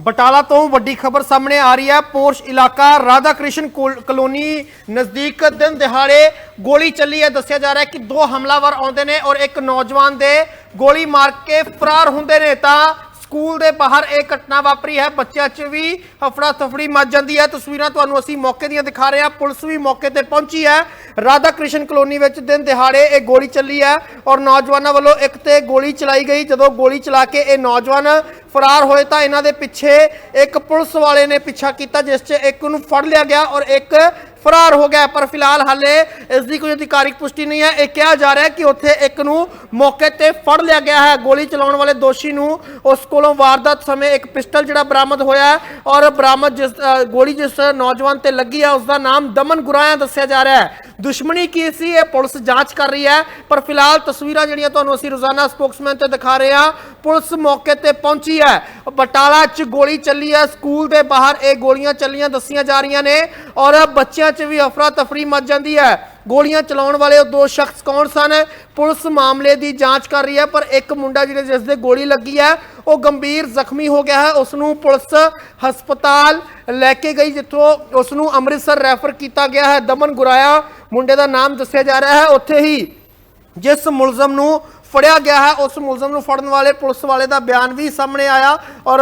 ਬਟਾਲਾ ਤੋਂ ਵੱਡੀ ਖਬਰ ਸਾਹਮਣੇ ਆ ਰਹੀ ਹੈ। ਪੋਰਸ਼ ਇਲਾਕਾ ਰਾਧਾ ਕ੍ਰਿਸ਼ਨ ਕੋਲ- ਕਲੋਨੀ ਨਜ਼ਦੀਕ ਦਿਨ ਦਿਹਾੜੇ ਗੋਲੀ ਚੱਲੀ ਹੈ। ਦੱਸਿਆ ਜਾ ਰਿਹਾ ਹੈ ਕਿ ਦੋ ਹਮਲਾਵਰ ਆਉਂਦੇ ਨੇ ਔਰ ਇੱਕ ਨੌਜਵਾਨ ਦੇ ਗੋਲੀ ਮਾਰ ਕੇ ਫਰਾਰ ਹੁੰਦੇ ਨੇ। ਤਾਂ ਸਕੂਲ ਦੇ ਬਾਹਰ ਇਹ ਘਟਨਾ ਵਾਪਰੀ ਹੈ। ਬੱਚਿਆਂ 'ਚ ਵੀ ਹਫੜਾ ਤਫੜੀ ਮਚ ਜਾਂਦੀ ਹੈ। ਤਸਵੀਰਾਂ ਤੁਹਾਨੂੰ ਅਸੀਂ ਮੌਕੇ ਦੀਆਂ ਦਿਖਾ ਰਹੇ ਹਾਂ। ਪੁਲਿਸ ਵੀ ਮੌਕੇ ਤੇ ਪਹੁੰਚੀ ਹੈ। ਰਾਧਾ ਕ੍ਰਿਸ਼ਨ ਕਲੋਨੀ ਵਿੱਚ ਦਿਨ ਦਿਹਾੜੇ ਇਹ ਗੋਲੀ ਚੱਲੀ ਹੈ ਔਰ ਨੌਜਵਾਨਾਂ ਵੱਲੋਂ ਇੱਕ ਤੇ ਗੋਲੀ ਚਲਾਈ ਗਈ। ਜਦੋਂ ਗੋਲੀ ਚਲਾ ਕੇ ਇਹ ਨੌਜਵਾਨ ਫਰਾਰ ਹੋਏ ਤਾਂ ਇਹਨਾਂ ਦੇ ਪਿੱਛੇ ਇੱਕ ਪੁਲਿਸ ਵਾਲੇ ਨੇ ਪਿੱਛਾ ਕੀਤਾ, ਜਿਸ 'ਚ ਇੱਕ ਨੂੰ ਫੜ ਲਿਆ ਗਿਆ ਔਰ ਇੱਕ ਫਰਾਰ ਹੋ ਗਿਆ ਪਰ ਫਿਲਹਾਲ ਹਾਲੇ ਇਸ ਦੀ ਕੋਈ ਅਧਿਕਾਰਿਕ ਪੁਸ਼ਟੀ ਨਹੀਂ ਹੈ। ਇਹ ਕਿਹਾ ਜਾ ਰਿਹਾ ਹੈ ਕਿ ਉੱਥੇ ਇੱਕ ਨੂੰ ਮੌਕੇ ਤੇ ਫੜ ਲਿਆ ਗਿਆ ਹੈ। ਗੋਲੀ ਚਲਾਉਣ ਵਾਲੇ ਦੋਸ਼ੀ ਨੂੰ ਉਸ ਕੋਲੋਂ ਵਾਰਦਾਤ ਸਮੇਂ ਇੱਕ ਪਿਸਟਲ ਜਿਹੜਾ ਬਰਾਮਦ ਹੋਇਆ ਔਰ ਬਰਾਮਦ ਜਿਸ ਗੋਲੀ ਜਿਸ ਨੌਜਵਾਨ ਤੇ ਲੱਗੀ ਹੈ ਉਸ ਦਾ ਨਾਮ ਦਮਨ ਗੁਰਾਇਆ ਦੱਸਿਆ ਜਾ ਰਿਹਾ ਹੈ। ਦੁਸ਼ਮਣੀ ਕੀ ਸੀ? ਇਹ ਪੁਲਿਸ ਜਾਂਚ ਕਰ ਰਹੀ ਹੈ। ਪਰ ਫਿਲਹਾਲ ਤਸਵੀਰਾਂ ਜਿਹੜੀਆਂ ਤੁਹਾਨੂੰ ਅਸੀਂ ਰੋਜ਼ਾਨਾ ਸਪੋਕਸਮੈਨ ਤੇ ਦਿਖਾ ਰਹੇ ਹਾਂ, ਪੁਲਿਸ ਮੌਕੇ ਤੇ ਪਹੁੰਚੀ ਹੈ। ਬਟਾਲਾ 'ਚ ਗੋਲੀ ਚੱਲੀ ਹੈ। ਸਕੂਲ ਦੇ ਬਾਹਰ ਇਹ ਗੋਲੀਆਂ ਚੱਲੀਆਂ ਦੱਸੀਆਂ ਜਾ ਰਹੀਆਂ ਨੇ ਔਰ ਬੱਚਿਆਂ 'ਚ ਵੀ ਅਫਰਾ ਤਫਰੀ ਮਚ ਜਾਂਦੀ ਹੈ। ਗੋਲੀਆਂ ਚਲਾਉਣ ਵਾਲੇ ਉਹ ਦੋ ਸ਼ਖਸ ਕੌਣ ਸਨ? ਪੁਲਿਸ ਮਾਮਲੇ ਦੀ ਜਾਂਚ ਕਰ ਰਹੀ ਹੈ, ਪਰ ਇੱਕ ਮੁੰਡਾ ਜਿਹੜੇ ਜਿਸ ਦੇ ਗੋਲੀ ਲੱਗੀ ਹੈ, ਉਹ ਗੰਭੀਰ ਜ਼ਖਮੀ ਹੋ ਗਿਆ ਹੈ। ਉਸ ਨੂੰ ਪੁਲਿਸ ਹਸਪਤਾਲ ਲੈ ਕੇ ਗਈ, ਜਿੱਥੋਂ ਉਸ ਨੂੰ ਅੰਮ੍ਰਿਤਸਰ ਰੈਫਰ ਕੀਤਾ ਗਿਆ ਹੈ। ਦਮਨ ਗੁਰਾਇਆ ਮੁੰਡੇ ਦਾ ਨਾਮ ਦੱਸਿਆ ਜਾ ਰਿਹਾ ਹੈ। ਉੱਥੇ ਹੀ ਜਿਸ ਮੁਲਜ਼ਮ ਨੂੰ ਫੜਿਆ ਗਿਆ ਹੈ। ਉਸ ਮੁਲਜ਼ਮ ਨੂੰ ਫੜਨ ਵਾਲੇ ਪੁਲਿਸ ਵਾਲੇ ਦਾ ਬਿਆਨ ਵੀ ਸਾਹਮਣੇ ਆਇਆ ਔਰ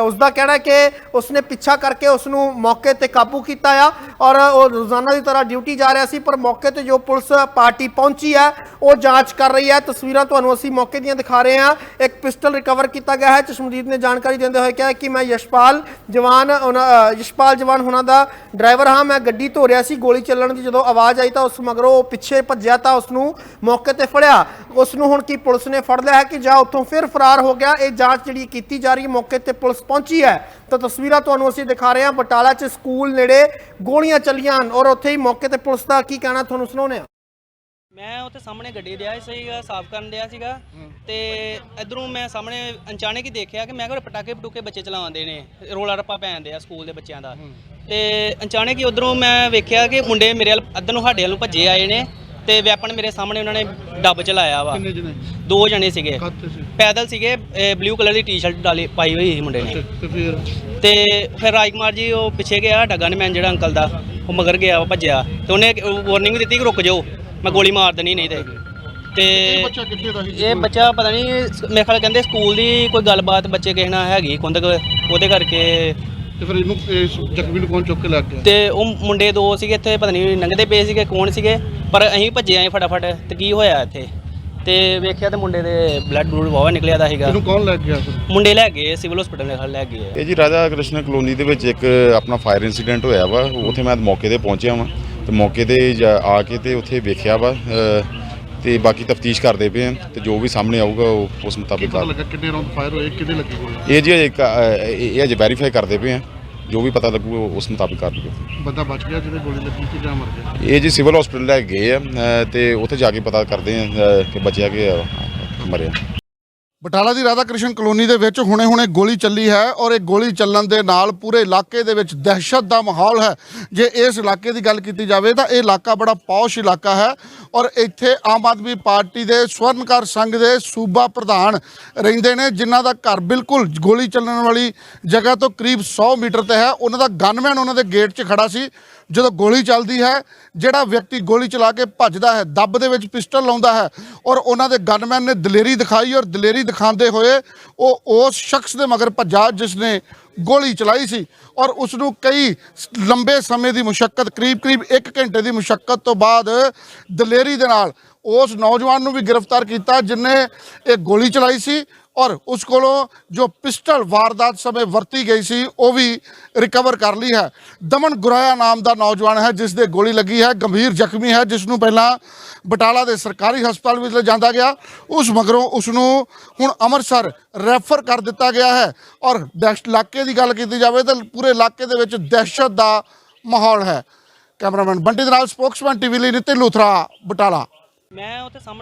ਉਸ ਦਾ ਕਹਿਣਾ ਕਿ ਉਸਨੇ ਪਿੱਛਾ ਕਰਕੇ ਉਸ ਨੂੰ ਮੌਕੇ ਤੇ ਕਾਬੂ ਕੀਤਾ ਆ ਔਰ ਉਹ ਰੋਜ਼ਾਨਾ ਦੀ ਤਰ੍ਹਾਂ ਡਿਊਟੀ ਜਾ ਰਿਹਾ ਸੀ, ਪਰ ਮੌਕੇ ਤੇ ਜੋ ਪੁਲਿਸ ਪਾਰਟੀ ਪਹੁੰਚੀ ਹੈ, ਉਹ ਜਾਂਚ ਕਰ ਰਹੀ ਹੈ। ਤਸਵੀਰਾਂ ਤੁਹਾਨੂੰ ਅਸੀਂ ਮੌਕੇ ਦੀਆਂ ਦਿਖਾ ਰਹੇ ਹਾਂ। ਇੱਕ ਪਿਸਟਲ ਰਿਕਵਰ ਕੀਤਾ ਗਿਆ ਹੈ। ਚਸ਼ਮਦੀਦ ਨੇ ਜਾਣਕਾਰੀ ਦਿੰਦੇ ਹੋਏ ਕਿਹਾ ਕਿ ਮੈਂ ਯਸ਼ਪਾਲ ਜਵਾਨ, ਉਹਨਾਂ- ਯਸ਼ਪਾਲ ਜਵਾਨ ਹੁਣਾਂ ਦਾ ਡਰਾਈਵਰ ਹਾਂ। ਮੈਂ ਗੱਡੀ ਧੋ ਰਿਹਾ ਸੀ, ਗੋਲੀ ਚੱਲਣ ਦੀ ਜਦੋਂ ਆਵਾਜ਼ ਆਈ ਤਾਂ ਉਸ ਮਗਰੋਂ ਉਹ ਪਿੱਛੇ ਭੱਜਿਆ ਤਾਂ ਉਸ ਨੂੰ ਮੌਕੇ ਤੇ ਫੜਿਆ। ਉਸ ਨੂੰ ਹੁਣ ਕੀ ਪੁਲਿਸ ਨੇ ਫੜ ਲਿਆ ਹੈ ਕਿ ਜਾਂ ਉੱਥੋਂ ਫਿਰ ਫਰਾਰ ਹੋ ਗਿਆ? ਇਹ ਜਾਂਚ ਜਿਹੜੀ ਕੀਤੀ ਜਾ ਰਹੀ ਹੈ, ਮੌਕੇ ਤੇ ਪੁਲਿਸ ਪਹੁੰਚੀ ਹੈ। ਤਾਂ ਤਸਵੀਰਾਂ ਤੁਹਾਨੂੰ ਅਸੀਂ ਦਿਖਾ ਰਹੇ ਹਾਂ। ਬਟਾਲਾ 'ਚ ਸਕੂਲ ਨੇੜੇ ਗੋਲੀਆਂ ਚੱਲੀਆਂ ਹਨ ਔਰ ਉੱਥੇ ਹੀ ਮੌਕੇ ਤੇ ਪੁਲਿਸ ਦਾ ਕੀ ਕਹਿਣਾ ਤੁਹਾਨੂੰ ਸੁਣਾਉਂਦੇ ਹਾਂ। ਮੈਂ ਉੱਥੇ ਸਾਹਮਣੇ ਗੱਡੀ ਦਿਆ ਸੀਗਾ, ਸਾਫ਼ ਕਰਨ ਦਿਆ ਸੀਗਾ। ਤੇ ਇਧਰੋਂ ਮੈਂ ਸਾਹਮਣੇ ਅਚਾਨਕ ਹੀ ਦੇਖਿਆ ਕਿ ਮੈਂ ਕਿਹਾ ਪਟਾਕੇ ਪਟੂਕੇ ਬੱਚੇ ਚਲਾਉਂਦੇ ਨੇ, ਰੋਲਾ ਰੱਪਾ ਪੈਂਦੇ ਆ ਸਕੂਲ ਦੇ ਬੱਚਿਆਂ ਦਾ। ਤੇ ਅਚਾਨਕ ਹੀ ਉਧਰੋਂ ਮੈਂ ਵੇਖਿਆ ਕਿ ਮੁੰਡੇ ਮੇਰੇ ਵੱਲ, ਅੱਧਰ ਨੂੰ ਸਾਡੇ ਵੱਲ ਨੂੰ ਭੱਜੇ ਆਏ ਨੇ। ਤੇ ਵੈਪਨ ਮੇਰੇ ਸਾਹਮਣੇ ਉਹਨਾਂ ਨੇ ਡੱਬ ਚਲਾਇਆ ਵਾ। ਕਿੰਨੇ ਜਣੇ? ਦੋ ਜਣੇ ਸੀਗੇ। ਸੀ। ਪੈਦਲ ਸੀਗੇ ਬਲੂ ਕਲਰ ਦੀ ਟੀ-ਸ਼ਰਟ ਡਾਲੀ ਪਾਈ ਹੋਈ ਸੀ ਮੁੰਡੇ ਨੇ। ਤੇ ਫਿਰ? ਤੇ ਫਿਰ ਰਾਜਕੁਮਾਰ ਜੀ ਉਹ ਪਿੱਛੇ ਗਿਆ ਡੱਗਾ ਮੈਨ ਜਿਹੜਾ ਅੰਕਲ ਦਾ ਉਹ ਮਗਰ ਗਿਆ ਉਹ ਭੱਜਿਆ। ਤੇ ਉਹਨੇ ਵਾਰਨਿੰਗ ਦਿੱਤੀ ਕਿ ਰੁਕ ਜਾਓ ਮੈਂ ਗੋਲੀ ਮਾਰ ਦੇਣੀ ਨਹੀਂ ਤੇ। ਤੇ ਬੱਚਾ ਕਿੱਥੇ ਦਾ ਸੀ? ਇਹ ਬੱਚਾ ਪਤਾ ਨਹੀਂ ਮੇਰੇ ਖਿਆਲ ਕਹਿੰਦੇ ਸਕੂਲ ਦੀ ਕੋਈ ਗੱਲਬਾਤ ਬੱਚੇ ਕਿਸੇ ਨਾਲ ਹੈਗੀ ਕੁੰਦਕ ਉਹਦੇ ਕਰਕੇ। ਤੇ ਫਿਰ ਇਹਨੂੰ ਜ਼ਖਮੀ ਨੂੰ ਕੌਣ ਚੁੱਕ ਕੇ ਲੈ ਗਿਆ? ਤੇ ਉਹ ਮੁੰਡੇ ਦੋ ਸੀਗੇ ਇੱਥੇ ਪਤਾ ਨਹੀਂ ਲੰਘਦੇ ਪਏ ਸੀਗੇ ਕੌਣ ਸੀਗੇ? ਪਰ ਅਸੀਂ ਭੱਜੇ ਆਏ ਫਟਾਫਟ ਤੇ ਕੀ ਹੋਇਆ ਇੱਥੇ? ਤੇ ਵੇਖਿਆ ਤੇ ਮੁੰਡੇ ਦੇ ਬਲੱਡ ਬਲੂਡ ਵਾਵਾ ਨਿਕਲਿਆ ਦਾ ਸੀਗਾ। ਇਹਨੂੰ ਕੌਣ ਲੈ ਗਿਆ ਫਿਰ ਮੁੰਡੇ ਲੈ ਗਏ ਸਿਵਲ ਹਸਪੀਟਲ ਦੇ ਖਲ ਲੈ ਗਏ। ਇਹ ਜੀ ਰਾਜਾ ਕ੍ਰਿਸ਼ਨ ਕਲੋਨੀ ਦੇ ਵਿੱਚ ਇੱਕ ਆਪਣਾ ਫਾਇਰ ਇਨਸੀਡੈਂਟ ਹੋਇਆ ਵਾ ਉੱਥੇ ਮੈਂ ਮੌਕੇ ਤੇ ਪਹੁੰਚਿਆ ਵਾਂ ਤੇ ਮੌਕੇ ਤੇ ਜਾ- ਆ ਕੇ ਤੇ ਉੱਥੇ ਵੇਖਿਆ ਵਾ ਅ, ਤੇ ਬਾਕੀ ਤਫਤੀਸ਼ ਕਰਦੇ ਪਏ ਆ ਤੇ ਜੋ ਵੀ ਸਾਹਮਣੇ ਆਊਗਾ ਉਹ ਉਸ ਮੁਤਾਬਿਕ ਪਤਾ ਲੱਗਾ? ਕਿੰਨੇ ਰਾਉਂਡ ਫਾਇਰ ਹੋਏ? ਕਿੰਨੇ ਲੱਗੇ ਗੋਲੀ? ਇਹ ਜੀ ਇੱਕ ਇਹ ਅਜੇ ਵੈਰੀਫਾਈ ਕਰਦੇ ਪਏ ਆ। ਜੋ ਵੀ ਪਤਾ ਲੱਗੂ ਉਹ ਉਸ ਮੁਤਾਬਿਕ ਕਰ ਲਈਏ। ਬੰਦਾ ਬਚ ਗਿਆ ਜਿਹਦੇ ਗੋਲੀ ਲੱਗੀ ਸੀ ਜਾਂ ਮਰ ਗਿਆ? ਇਹ ਜੀ ਸਿਵਲ ਹਸਪੀਟਲ ਲੈ ਕੇ ਗਏ ਆ ਅ, ਤੇ ਉੱਥੇ ਜਾ ਕੇ ਪਤਾ ਕਰਦੇ ਆ ਕਿ ਬਚਿਆ ਕਿ ਮਰਿਆ। ਬਟਾਲਾ ਦੀ ਰਾਧਾ ਕ੍ਰਿਸ਼ਨ ਕਲੋਨੀ ਦੇ ਵਿੱਚ ਹੁਣੇ-ਹੁਣੇ ਗੋਲੀ ਚੱਲੀ ਹੈ ਔਰ ਇਹ ਗੋਲੀ ਚੱਲਣ ਦੇ ਨਾਲ ਪੂਰੇ ਇਲਾਕੇ ਦੇ ਵਿੱਚ ਦਹਿਸ਼ਤ ਦਾ ਮਾਹੌਲ ਹੈ। ਜੇ ਇਸ ਇਲਾਕੇ ਦੀ ਗੱਲ ਕੀਤੀ ਜਾਵੇ ਤਾਂ ਇਹ ਇਲਾਕਾ ਬੜਾ ਪੌਸ਼ ਇਲਾਕਾ ਹੈ ਔਰ ਇੱਥੇ ਆਮ ਆਦਮੀ ਪਾਰਟੀ ਦੇ ਸਵਰਨਕਾਰ ਸੰਘ ਦੇ ਸੂਬਾ ਪ੍ਰਧਾਨ ਰਹਿੰਦੇ ਨੇ, ਜਿਨ੍ਹਾਂ ਦਾ ਘਰ ਬਿਲਕੁਲ ਗੋਲੀ ਚੱਲਣ ਵਾਲੀ ਜਗ੍ਹਾ ਤੋਂ ਕਰੀਬ 100 ਮੀਟਰ ਤੇ ਹੈ। ਉਹਨਾਂ ਦਾ ਗਨਮੈਨ ਉਹਨਾਂ ਦੇ ਗੇਟ 'ਚ ਖੜਾ ਸੀ ਜਦੋਂ ਗੋਲੀ ਚੱਲਦੀ ਹੈ, ਜਿਹੜਾ ਵਿਅਕਤੀ ਗੋਲੀ ਚਲਾ ਕੇ ਭੱਜਦਾ ਹੈ, ਦੱਬ ਦੇ ਵਿੱਚ ਪਿਸਟਲ ਲਾਉਂਦਾ ਹੈ ਔਰ ਉਹਨਾਂ ਦੇ ਗਨਮੈਨ ਨੇ ਦਲੇਰੀ ਦਿਖਾਈ ਔਰ ਦਲੇਰੀ ਦਿਖਾਉਂਦੇ ਹੋਏ ਉਹ ਉਸ ਸ਼ਖਸ ਦੇ ਮਗਰ ਭੱਜਾ ਜਿਸ ਨੇ ਗੋਲੀ ਚਲਾਈ ਸੀ ਔਰ ਉਸ ਨੂੰ ਕਈ ਲੰਬੇ ਸਮੇਂ ਦੀ ਮੁਸ਼ਕਲ ਕਰੀਬ ਕਰੀਬ 1 ਘੰਟੇ ਦੀ ਮੁਸ਼ਕਲ ਤੋਂ ਬਾਅਦ ਦਲੇਰੀ ਦੇ ਨਾਲ ਉਸ ਨੌਜਵਾਨ ਨੂੰ ਵੀ ਗ੍ਰਿਫਤਾਰ ਕੀਤਾ ਜਿਨੇ ਇਹ ਗੋਲੀ ਚਲਾਈ ਸੀ ਔਰ ਉਸ ਕੋਲੋਂ ਜੋ ਪਿਸਟਲ ਵਾਰਦਾਤ ਸਮੇਂ ਵਰਤੀ ਗਈ ਸੀ, ਉਹ ਵੀ ਰਿਕਵਰ ਕਰ ਲਈ ਹੈ। ਦਮਨ ਗੁਰਾਇਆ ਨਾਮ ਦਾ ਨੌਜਵਾਨ ਹੈ, ਜਿਸ ਦੇ ਗੋਲੀ ਲੱਗੀ ਹੈ, ਗੰਭੀਰ ਜ਼ਖਮੀ ਹੈ, ਜਿਸ ਨੂੰ ਪਹਿਲਾਂ ਬਟਾਲਾ ਦੇ ਸਰਕਾਰੀ ਹਸਪਤਾਲ ਵਿੱਚ ਲਿਜਾਂਦਾ ਗਿਆ। ਉਸ ਮਗਰੋਂ ਉਸ ਨੂੰ ਹੁਣ ਅੰਮ੍ਰਿਤਸਰ ਰੈਫਰ ਕਰ ਦਿੱਤਾ ਗਿਆ ਹੈ। ਔਰ ਦਹਿਸ਼ਤ ਇਲਾਕੇ ਦੀ ਗੱਲ ਕੀਤੀ ਜਾਵੇ ਤਾਂ ਪੂਰੇ ਇਲਾਕੇ ਦੇ ਵਿੱਚ ਦਹਿਸ਼ਤ ਦਾ ਮਾਹੌਲ ਹੈ। ਕੈਮਰਾਮੈਨ ਬੰਟੀ ਦੇ ਨਾਲ ਸਪੋਕਸਮੈਨ ਟੀਵੀ ਲਈ ਨਿਤਿਨ ਲੂਥਰਾ, ਬਟਾਲਾ। ਮੈਂ ਉੱਥੇ ਸਾਹਮਣੇ